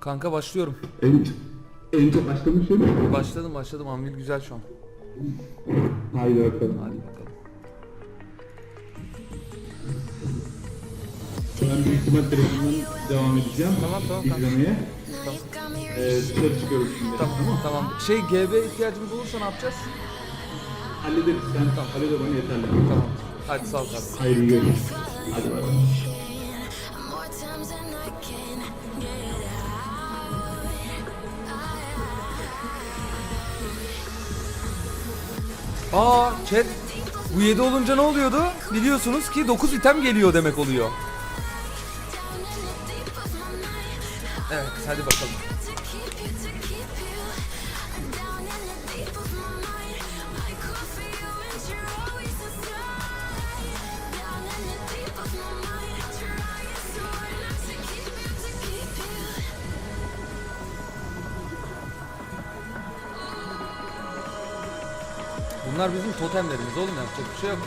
Kanka başlıyorum. En, en çok başlamış ya. Başladım başladım. Anvil güzel şu an. Haydi bakalım. Hadi bakalım. Ben büyük ihtimal telefondan devam edeceğim. Tamam, tamam, kanka. İzlemeye. Ee, dışarı çıkıyoruz şimdi. Tamam tamam. Şey GB ihtiyacımız olursa ne yapacağız? Hallederiz. Sen tamam. halleder bana yeterli. Tamam. Hadi sağ ol kardeşim. Haydi görüşürüz. Hadi bakalım. Aa chat. Bu 7 olunca ne oluyordu? Biliyorsunuz ki 9 item geliyor demek oluyor. Evet hadi bakalım. Bunlar bizim totemlerimiz oğlum yapacak bir şey yok.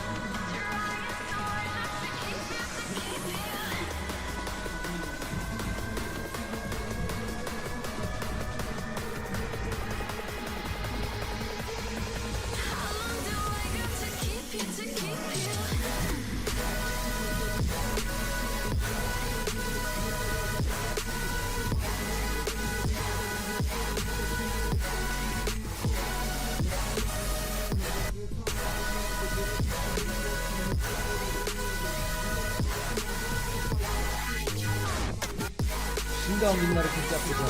Şimdi Anvil'in hareket oldu?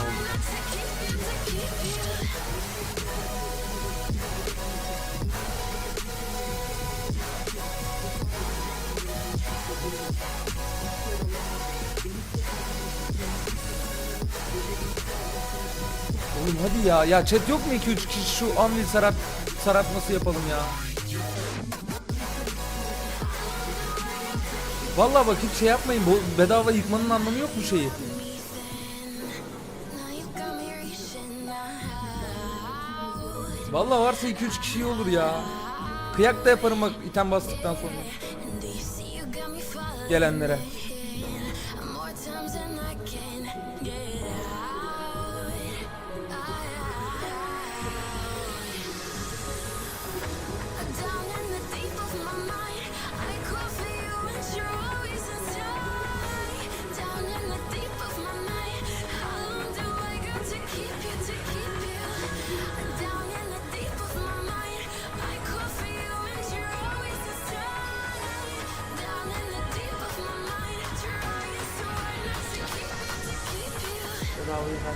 Oğlum hadi ya. Ya chat yok mu 2-3 kişi şu Anvil sarap sarapması yapalım ya. Vallahi bak hiç şey yapmayın. Bu bedava yıkmanın anlamı yok bu şeyi. Out. Vallahi varsa 2-3 kişi olur ya. Kıyak da yaparım bak item bastıktan sonra. And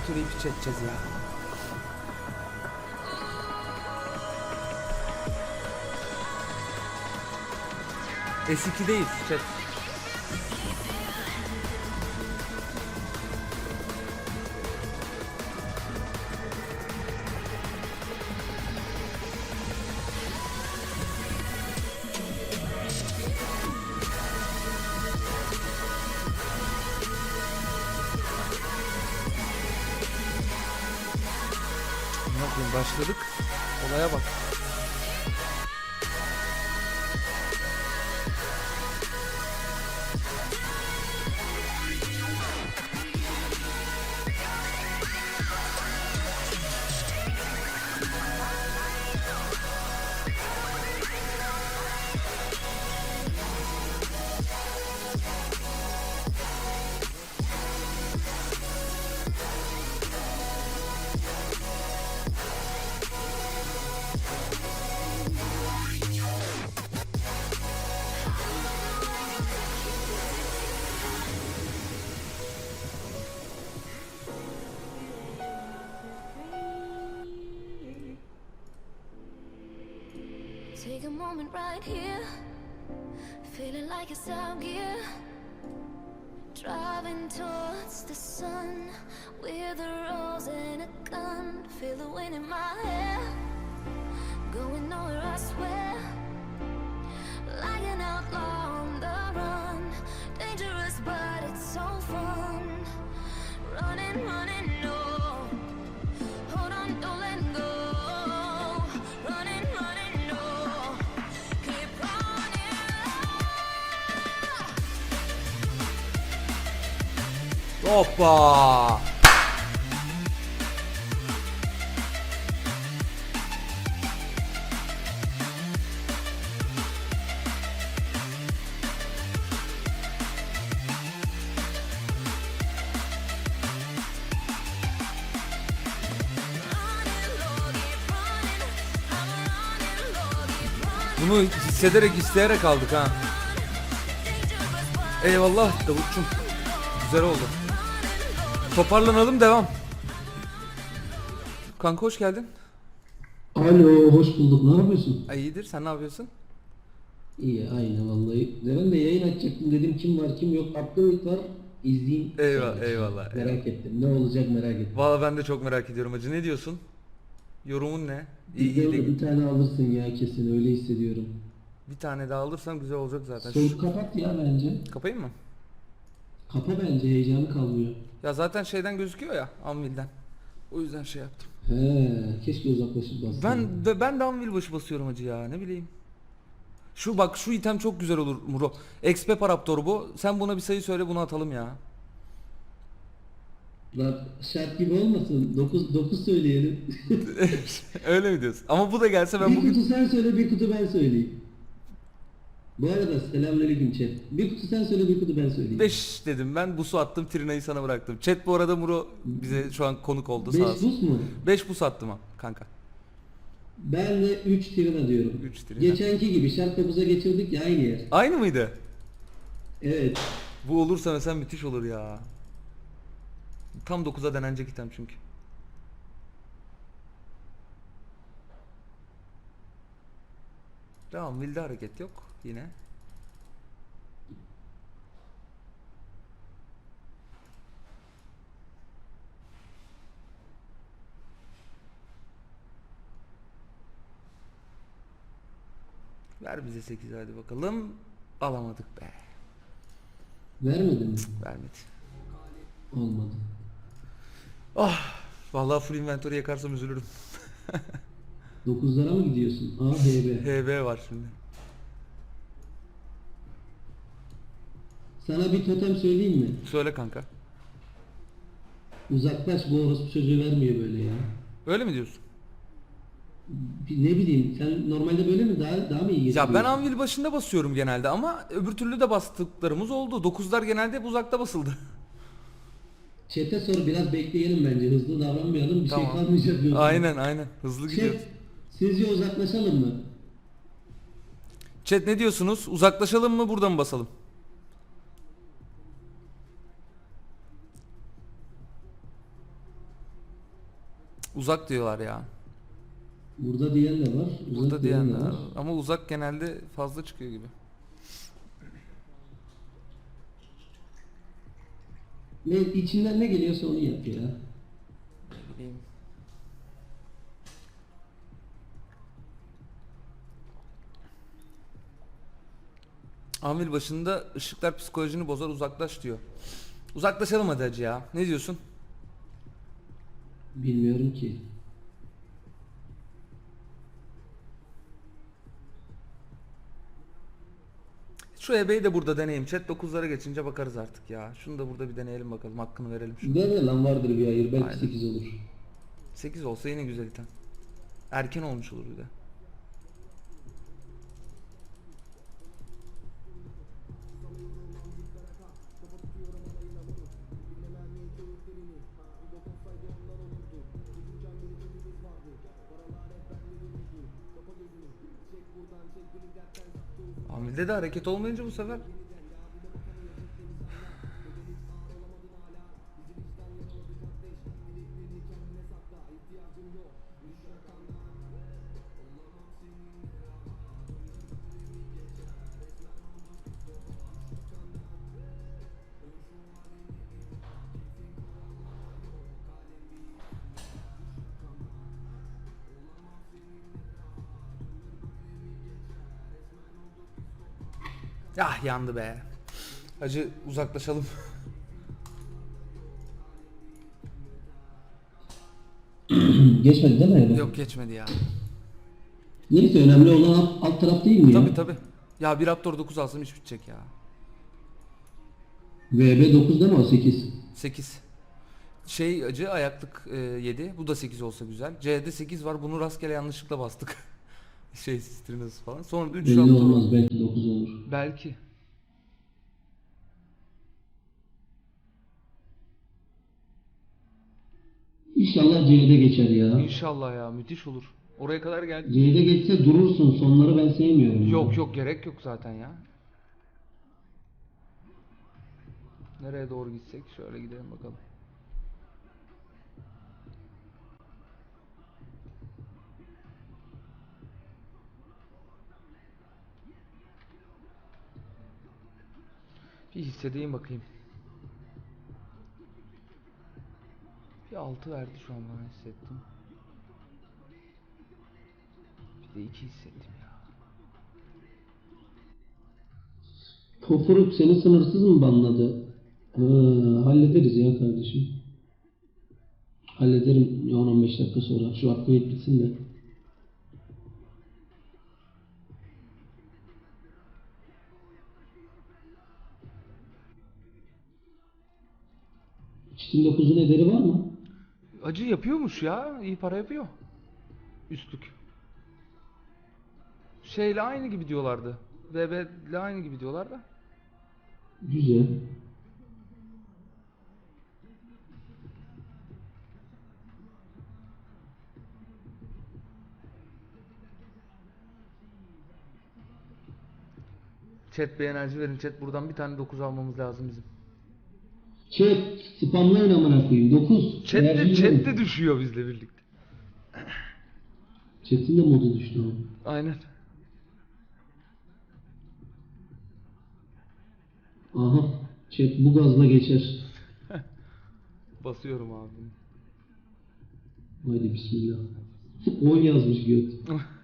Türlü piç edeceğiz ya. S2'deyiz chat. Başladık. Olaya bak. Moment right here, feeling like it's out gear. Driving towards the sun with a rose and a gun. Feel the wind in my hair, going nowhere, I swear. Like an outlaw on the run, dangerous but it's so fun. Running, running, no. Hoppa. Bunu hissederek isteyerek aldık ha. Eyvallah Davutçum. Güzel oldu. Toparlanalım devam. Kanka hoş geldin. Alo, hoş bulduk. Ne yapıyorsun? Ay iyidir sen ne yapıyorsun? İyi, aynı vallahi. Ben de yayın açacaktım dedim kim var kim yok. Abdülhamit var. İzleyeyim. Eyvallah, eyvallah, Merak ettim. Ne olacak merak ettim. Valla ben de çok merak ediyorum hacı. Ne diyorsun? Yorumun ne? İyi, iyi de bir tane alırsın ya kesin öyle hissediyorum. bir tane daha alırsam güzel olacak zaten. Şu- kapat ya bence. Kapayım mı? Kapa bence heyecanı kalmıyor. Ya zaten şeyden gözüküyor ya Anvil'den. O yüzden şey yaptım. He, keşke uzaklaşıp bassın. Ben de, ben de Anvil başı basıyorum hacı ya ne bileyim. Şu bak şu item çok güzel olur Muro. XP Paraptor bu. Sen buna bir sayı söyle bunu atalım ya. Lan şart gibi olmasın. 9 9 söyleyelim. Öyle mi diyorsun? Ama bu da gelse ben bir bugün kutu sen söyle, bir kutu ben söyleyeyim. Bu arada selamünaleyküm chat. Bir kutu sen söyle, bir kutu ben söyleyeyim. 5 dedim ben. Busu attım. Trina'yı sana bıraktım. Chat bu arada Muro bize şu an konuk oldu sağ 5 olsun. buz mu? 5 bus attım ha kanka. Ben de 3 trina diyorum. Üç trina. Geçenki gibi şart 9'a geçirdik ya aynı yer. Aynı mıydı? Evet. Bu olursa mesela müthiş olur ya. Tam 9'a denenecek item çünkü. Tamam, Will'de hareket yok yine. Ver bize 8 hadi bakalım. Alamadık be. Vermedin mi? Vermedi. Olmadı. Ah, vallahi full inventory yakarsam üzülürüm. 9'lara mı gidiyorsun? A, B, B. HB var şimdi. Sana bir totem söyleyeyim mi? Söyle kanka. Uzaklaş bu orospu çocuğu vermiyor böyle ya. Öyle mi diyorsun? Ne bileyim sen normalde böyle mi daha daha mı iyi Ya ben anvil başında basıyorum genelde ama öbür türlü de bastıklarımız oldu. 9'lar genelde hep uzakta basıldı. Chat'e sor biraz bekleyelim bence hızlı davranmayalım bir Tamam. şey kalmayacak. yoksa. Aynen aynen. Hızlı gidiyoruz. Chat sizce uzaklaşalım mı? Chat ne diyorsunuz? Uzaklaşalım mı buradan mı basalım? Uzak diyorlar ya. Burada diyen de var. Uzak Burada diyen de var. ama uzak genelde fazla çıkıyor gibi. Ne, içinden ne geliyorsa onu yap ya. bileyim. Amil başında ışıklar psikolojini bozar uzaklaş diyor. Uzaklaşalım hadi hacı ya. Ne diyorsun? Bilmiyorum ki. Şu ebeyi de burada deneyeyim. Chat 9'lara geçince bakarız artık ya. Şunu da burada bir deneyelim bakalım. Hakkını verelim şu. Deme lan vardır bir hayır belki Aynen. 8 olur. 8 olsa yine güzel item. Erken olmuş olur bir de. Hareket olmayınca bu sefer Ah yandı be. Hacı uzaklaşalım. Geçmedi değil mi eve? Yok geçmedi ya. Neyse önemli olan alt, alt taraf değil mi ya? Tabi tabi. Ya bir Raptor 9 alsam iş bitecek ya. VB 9 değil mi o 8? 8. Şey acı ayaklık e, 7. Bu da 8 olsa güzel. C'de 8 var. Bunu rastgele yanlışlıkla bastık. şey strinası falan. Sonra da 3 Belli Raptor. olmaz belki 9 olur. Belki. İnşallah C'de geçer ya. İnşallah ya müthiş olur. Oraya kadar geldik. C'de geçse durursun. Sonları ben sevmiyorum. Yok yok gerek yok zaten ya. Nereye doğru gitsek? Şöyle gidelim bakalım. Bir hissedeyim bakayım. Bir altı verdi şu an bana hissettim. Bir de iki hissettim ya. Pofuruk seni sınırsız mı banladı? Ha, hallederiz ya kardeşim. Hallederim 10-15 dakika sonra. Şu upgrade bitsin de. Çitin 9'un ederi var mı? Acı yapıyormuş ya. iyi para yapıyor. Üstlük. Şeyle aynı gibi diyorlardı. VB ile aynı gibi diyorlar da. Güzel. Chat bir enerji verin. Chat buradan bir tane 9 almamız lazım bizim. Chat spamlayın amına koyayım. 9. Chat de, chat de düşüyor bizle birlikte. Chat'in de modu düştü ama. Aynen. Aha. Chat bu gazla geçer. Basıyorum abi. Haydi bismillah. 10 yazmış göt.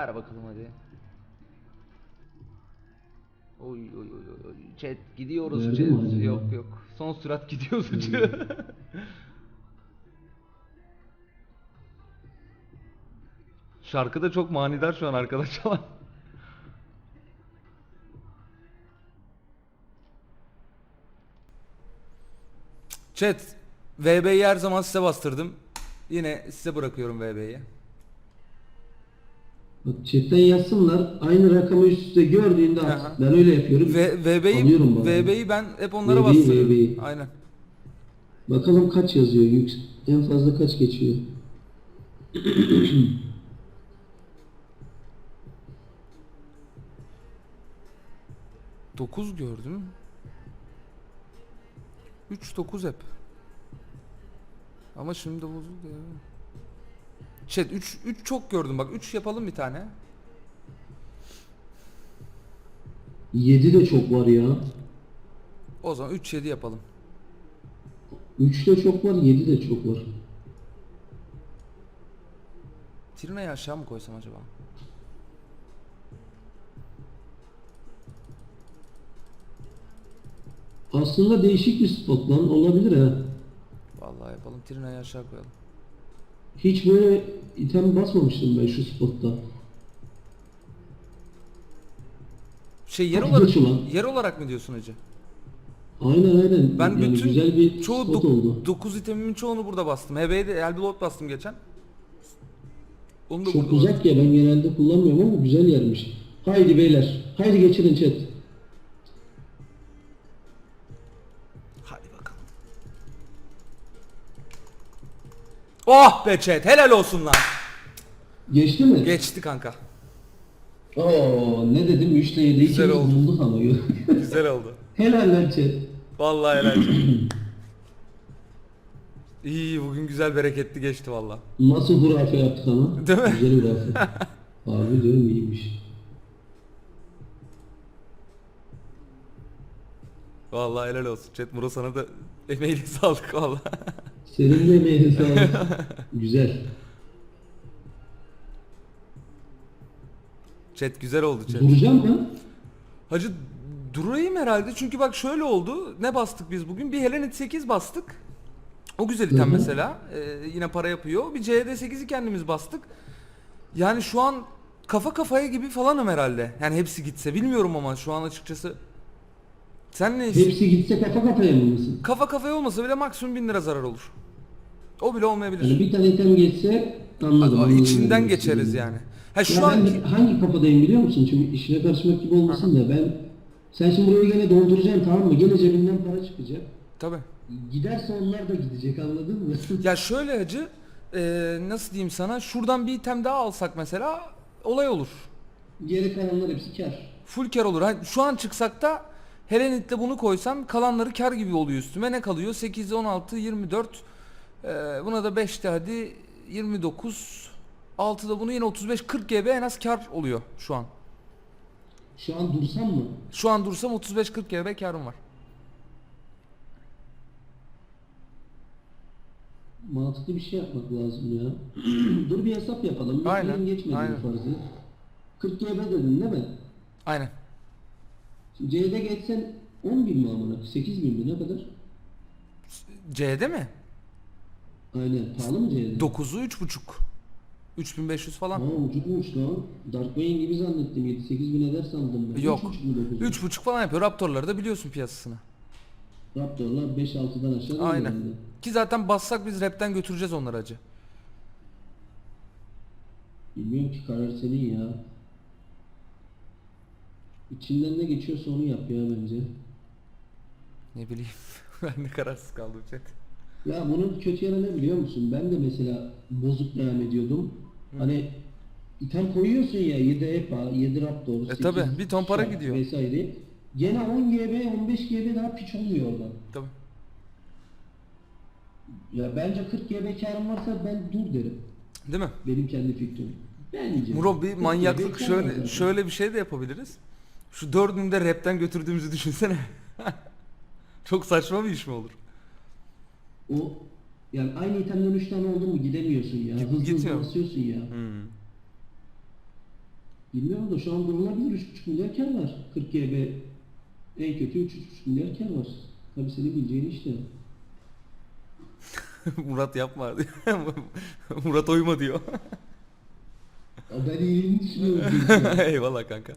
Ver bakalım hadi. Oy oy oy oy. Chat gidiyoruz chat. Yok yok. Son sürat gidiyoruz. Şarkı da çok manidar şu an arkadaş çalan. Chat VB'yi her zaman size bastırdım. Yine size bırakıyorum VB'yi. Bak chatten yazsınlar. Aynı rakamı üst üste gördüğünde at. Aha. Ben öyle yapıyorum. Ve VB'yi Alıyorum bazen. VB'yi ben hep onlara VB'yi, bastırıyorum. VB'yi. Aynen. Bakalım kaç yazıyor. Yük... En fazla kaç geçiyor. Dokuz gördüm. 3 9 hep. Ama şimdi bozuldu ya. Chat 3 3 çok gördüm bak 3 yapalım bir tane. 7 de çok var ya. O zaman 3 7 yapalım. 3 de çok var. 7 de çok var. Tirina'yı aşağı mı koysam acaba? Aslında değişik bir spot lan. Olabilir ha. Vallahi yapalım. Tirina'yı aşağı koyalım. Hiç böyle item basmamıştım ben şu spotta. Şey yer Hadi olarak geç ulan. yer olarak mı diyorsun hacı? Aynen aynen. Ben yani bütün güzel bir çoğu spot oldu. 9 itemimin çoğunu burada bastım. HB'ye de Elby Lord bastım geçen. Onu da Çok burada uzak ya ben genelde kullanmıyorum ama güzel yermiş. Haydi beyler. Haydi geçirin chat. Oh be chat helal olsun lan. Geçti mi? Geçti kanka. Oo ne dedim 3 ile 7'yi Güzel ikimiz oldu. bulduk ama. Güzel oldu. Helal lan chat. Vallahi helal. İyi bugün güzel bereketli geçti valla. Nasıl hurafe yaptık ama. Değil mi? Güzel hurafe. Abi diyorum iyiymiş. Vallahi helal olsun. Chat Muro sana da emeğiyle sağlık valla. Senin de emeğine sağlık. güzel. Chat güzel oldu chat. Duracağım mı? Hacı durayım herhalde çünkü bak şöyle oldu. Ne bastık biz bugün? Bir Helenet 8 bastık. O güzel item Hı hı. mesela. Ee, yine para yapıyor. Bir CD 8'i kendimiz bastık. Yani şu an kafa kafaya gibi falanım herhalde. Yani hepsi gitse bilmiyorum ama şu an açıkçası. Sen ne Hepsi gitse kafa kafaya mı mısın? Kafa kafaya olmasa bile maksimum 1000 lira zarar olur. O bile olmayabilir. Yani bir tane item geçse anladım. Anladım içinden demek geçeriz istediğini. yani. Ha şu Ya an ben hangi kafadayım biliyor musun? Şimdi işine karışmak gibi olmasın da ben sen şimdi burayı gene dolduracaksın tamam mı? Gene cebinden para çıkacak. tabii. Giderse onlar da gidecek anladın mı? Ya şöyle hacı e, nasıl diyeyim sana şuradan bir item daha alsak mesela olay olur. Geri kalanlar hepsi kar. Full kar olur. Hani şu an çıksak da Helenit'le bunu koysam kalanları kar gibi oluyor üstüme. Ne kalıyor? 8, 16, 24. Ee, buna da 5 de hadi 29. 6'da bunu yine 35, 40 GB en az kar oluyor şu an. Şu an dursam mı? Şu an dursam 35-40 GB karım var. Mantıklı bir şey yapmak lazım ya. Dur bir hesap yapalım. Aynen, geçmedi aynen. bu farzı. 40 GB dedin değil mi? Aynen. C'de geçsen 10 bin mi amına? 8 bin mi ne kadar? C'de mi? Aynen. Pahalı mı C'de? 9'u 3.5. 3500 Ha falan. ucuzmuş lan. Dark Wayne gibi zannettim. 7-8 bin eder sandım ben. Yok. 3,5 bin 9 bin. 3.5 falan yapıyor. Raptorları da biliyorsun piyasasını. Raptorlar 5-6'dan aşağı Aynen. Ki zaten bassak biz rapten götüreceğiz onları acı. Bilmiyorum ki karar senin ya. İçinden ne geçiyorsa onu yap ya bence. Ne bileyim. ben de kararsız kaldım chat. Ya bunun kötü yanı ne biliyor musun? Ben de mesela bozuk devam ediyordum. Hani item koyuyorsun ya 7 EPA, 7 Raptor, 8 tabi, bir ton para Shark gidiyor. Vesaire. Gene 10 GB, 15 GB daha piç olmuyor oradan. Tabii. Ya bence 40 GB karım varsa ben dur derim. Değil mi? Benim kendi fikrim. Bence. Muro bir 40 GB manyaklık var şöyle zaten. şöyle bir şey de yapabiliriz. Şu dördünü de rapten götürdüğümüzü düşünsene. Çok saçma bir iş mi olur? O yani aynı itemden 3 tane oldu mu gidemiyorsun ya. Hızlı hızlı Gitmiyor. basıyorsun ya. Hmm. Bilmiyorum da şu an durulabilir 3,5 milyar kar var. 40 GB en kötü 3,5 milyar kar var. Tabii senin bileceğin işte. Murat yapma. Murat oyma diyor. Ya ben iyiliğini düşünüyorum. Eyvallah kanka.